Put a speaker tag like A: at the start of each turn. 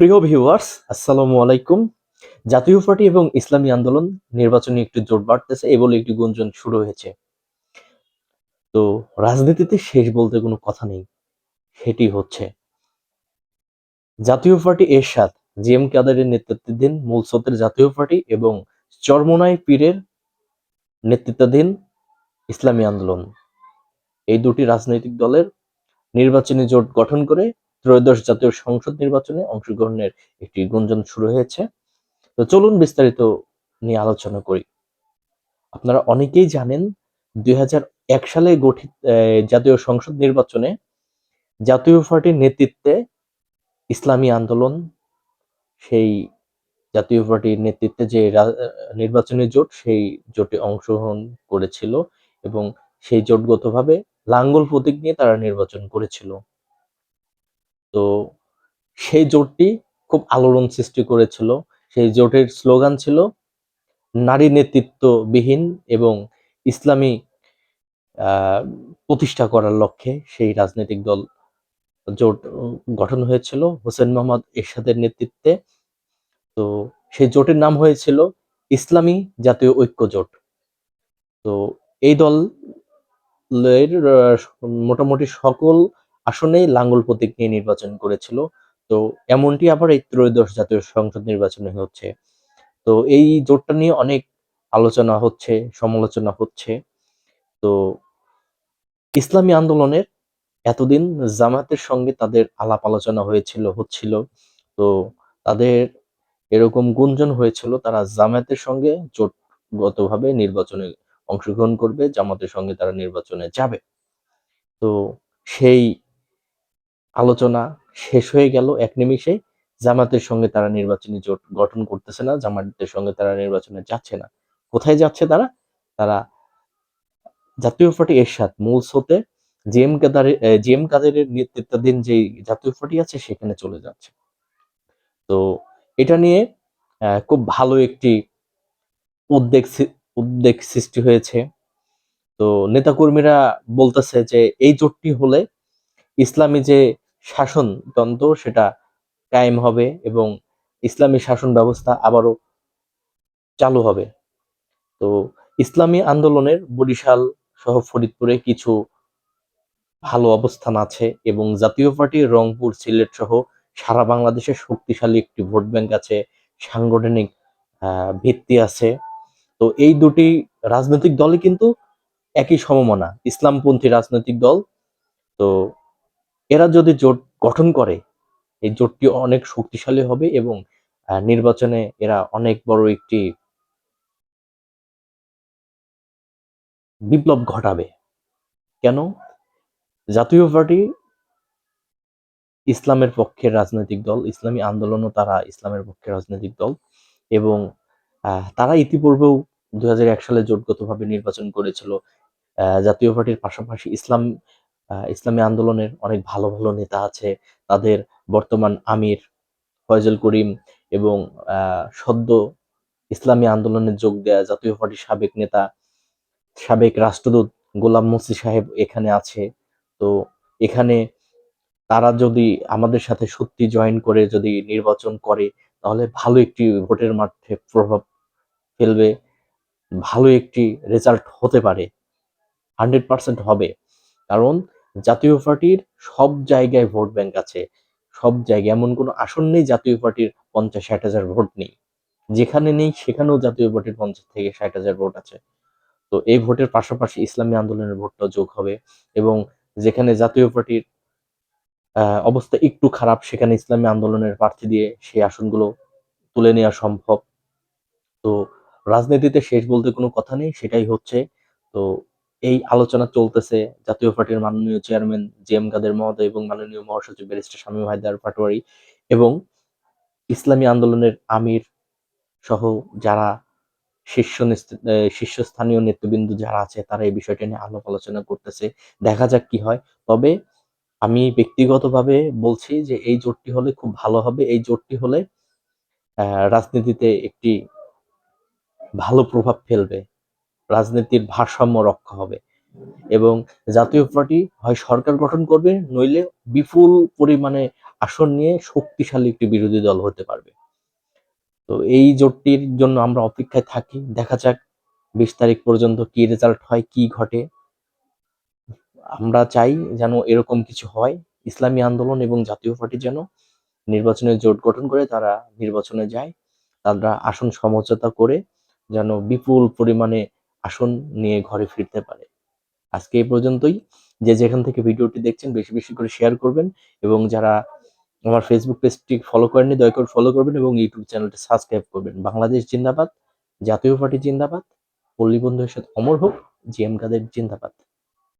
A: প্রিয় ভিউয়ার্স, আসসালামু আলাইকুম। জাতীয় পার্টি এবং ইসলামী আন্দোলন নির্বাচনী একটি জোট বাড়তেছে এই বলে একটি গুঞ্জন শুরু হয়েছে। তো রাজনীতিতে শেষ বলতে কোনো কথা নেই, সেটি হচ্ছে, জাতীয় পার্টি এরশাদ জি এম কাদারের নেতৃত্বাধীন মূল জাতীয় পার্টি এবং চরমনাই পীরের নেতৃত্বাধীন ইসলামী আন্দোলন। এই দুটি রাজনৈতিক দলের নির্বাচনী জোট গঠন করে ত্রয়োদশ জাতীয় সংসদ নির্বাচনে অংশগ্রহণের একটি গুঞ্জন শুরু হয়েছে। তো চলুন বিস্তারিত নিয়ে আলোচনা করি। আপনারা অনেকেই জানেন, দুই হাজার এক সালে গঠিত জাতীয় সংসদ নির্বাচনে জাতীয় পার্টির নেতৃত্বে ইসলামী আন্দোলন, সেই জাতীয় পার্টির নেতৃত্বে যে নির্বাচনী জোট, সেই জোটে অংশগ্রহণ করেছিল এবং সেই জোটগতভাবে লাঙ্গল প্রতীক নিয়ে তারা নির্বাচন করেছিল। তো সেই জোটটি খুব আলোড়ন সৃষ্টি করেছিল। সেই জোটের স্লোগান ছিল নারী নেতৃত্ববিহীন এবং ইসলামী প্রতিষ্ঠা করার লক্ষ্যে সেই রাজনৈতিক দল জোট গঠন হয়েছিল। হোসেন মোহাম্মদ এরশাদের নেতৃত্বে। তো সেই জোটের নাম হয়েছিল ইসলামী জাতীয় ঐক্য জোট। তো এই আহ, মোটামুটি সকল আসনেই লাঙ্গল প্রতীক নিয়ে নির্বাচন করেছিল। তো এমনটি আবার এই ত্রয়োদশ জাতীয় সংসদ নির্বাচনে হচ্ছে। তো এই জোটটা নিয়ে অনেক আলোচনা হচ্ছে, সমালোচনা হচ্ছে। তো ইসলামী আন্দোলনের এতদিন জামাতের সঙ্গে তাদের আলাপ আলোচনা হয়েছিল, হচ্ছিল। তো তাদের এরকম গুঞ্জন হয়েছিল, তারা জামায়াতের সঙ্গে জোটগতভাবে নির্বাচনে অংশগ্রহণ করবে, জামাতের সঙ্গে তারা নির্বাচনে যাবে। তো সেই আলোচনা শেষ হয়ে গেল এক নিমিষে। জামাতের সঙ্গে তারা নির্বাচনী জোট গঠন করতেছে না জামাতের সঙ্গে তারা নির্বাচনে যাচ্ছে না। কোথায় যাচ্ছে তারা? তারা জাতীয় পার্টি এরশাদ মূল স্রোতে জি এম কাদারের জি এম কাদেরের নেতৃত্বাধীন যে জাতীয় পার্টি আছে সেখানে চলে যাচ্ছে। তো এটা নিয়ে খুব ভালো একটি উদ্বেগ উদ্বেগ সৃষ্টি হয়েছে। তো নেতাকর্মীরা বলতেছে যে এই জোটটি হলে ইসলামী যে শাসনতন্ত্র সেটা কায়েম হবে এবং ইসলামী শাসন ব্যবস্থা আবারও চালু হবে। তো ইসলামী আন্দোলনের বরিশাল সহ ফরিদপুরে কিছু ভালো অবস্থান আছে এবং জাতীয় পার্টি রংপুর, সিলেট সহ সারা বাংলাদেশে শক্তিশালী একটি ভোট ব্যাংক আছে, সাংগঠনিক ভিত্তি আছে। তো এই দুটি রাজনৈতিক দলই কিন্তু একই সমমনা, ইসলামপন্থী রাজনৈতিক দল। তো এরা যদি জোট গঠন করে, এই জোটটি অনেক শক্তিশালী হবে এবং নির্বাচনে এরা অনেক বড় একটি বিপ্লব ঘটাবে। কেন? জাতীয় পার্টি ইসলামের পক্ষের রাজনৈতিক দল, ইসলামী আন্দোলনও তারা ইসলামের পক্ষে রাজনৈতিক দল এবং তারা ইতিপূর্বেও দু হাজার এক সালে জোটগতভাবে নির্বাচন করেছিল। জাতীয় পার্টির পাশাপাশি ইসলাম ইসলামী আন্দোলনের অনেক ভালো ভালো নেতা আছে। তাদের বর্তমান আমির ফয়জুল করিম এবং সদ্য ইসলামী আন্দোলনে যোগ দেয়া জাতীয় পার্টির সাবেক নেতা, সাবেক রাষ্ট্রদূত গোলাম মুসি সাহেব এখানে আছে। তো এখানে তারা যদি আমাদের সাথে সত্যি জয়েন করে, যদি নির্বাচন করে, তাহলে ভালো একটি ভোটের মাঠে প্রভাব ফেলবে, ভালো একটি রেজাল্ট হতে পারে। হান্ড্রেড পার্সেন্ট হবে। কারণ জাতীয় পার্টির সব জায়গায় ভোট ব্যাংক আছে। সব জায়গায়, এমন কোনো আসন নেই জাতীয় পার্টির পঞ্চাশ ষাট হাজার ভোট নেই। যেখানে নেই, সেখানেও জাতীয় পার্টির পঞ্চাশ থেকে ষাট হাজার ভোট আছে। তো এই ভোটের পাশাপাশি ইসলামী আন্দোলনের ভোটটা যোগ হবে এবং যেখানে জাতীয় পার্টির অবস্থা একটু খারাপ, সেখানে ইসলামী আন্দোলনের প্রার্থী দিয়ে সেই আসনগুলো তুলে নেওয়া সম্ভব। তো রাজনীতিতে শেষ বলতে কোনো কথা নেই, সেটাই হচ্ছে। তো এই আলোচনা চলতেছে। জাতীয় পার্টির মাননীয় চেয়ারম্যান জি এম কাদের মহোদয় এবং মাননীয় মহাসচিব ব্যারিস্টার শামীম হায়দার পাটোয়ারি এবং ইসলামী আন্দোলনের আমির সহ যারা শীর্ষ শীর্ষস্থানীয় নেতৃবৃন্দ যারা আছে, তারা এই বিষয়টা নিয়ে আলাপ আলোচনা করতেছে। দেখা যাক কি হয়। তবে আমি ব্যক্তিগতভাবে বলছি যে এই জোটটি হলে খুব ভালো হবে। এই জোটটি হলে রাজনীতিতে একটি ভালো প্রভাব ফেলবে। রাজনীতির ভারসাম্য রক্ষা হবে। এবং জাতীয় পার্টি হয় সরকার গঠন করবে, নইলে বিপুল পরিমাণে আসন নিয়ে শক্তিশালী একটি বিরোধী দল হতে পারবে। তো এই জোটটির জন্য আমরা অপেক্ষায় থাকি। দেখা যাক বিশ তারিখ পর্যন্ত কি রেজাল্ট হয়, কি ঘটে। আমরা চাই যেন এরকম কিছু হয়। ইসলামী আন্দোলন এবং জাতীয় পার্টি যেন নির্বাচনে জোট গঠন করে, তারা নির্বাচনে যায়। তারা আসন সমঝোতা করে, যেন বিপুল পরিমাণে আসন নিয়ে ঘরে ফিরতে পারে। আজকে এই পর্যন্তই। যে যেখান থেকে ভিডিওটি দেখছেন, বেশি বেশি করে শেয়ার করবেন এবং যারা আমার ফেসবুক পেজটি ফলো করেননি, দয়া করে ফলো করবেন এবং ইউটিউব চ্যানেলটি সাবস্ক্রাইব করবেন। বাংলাদেশ জিন্দাবাদ, জাতীয় পার্টি জিন্দাবাদ। পল্লী বন্ধুদের সাথে অমর হোক জি এম কাদের জিন্দাবাদ।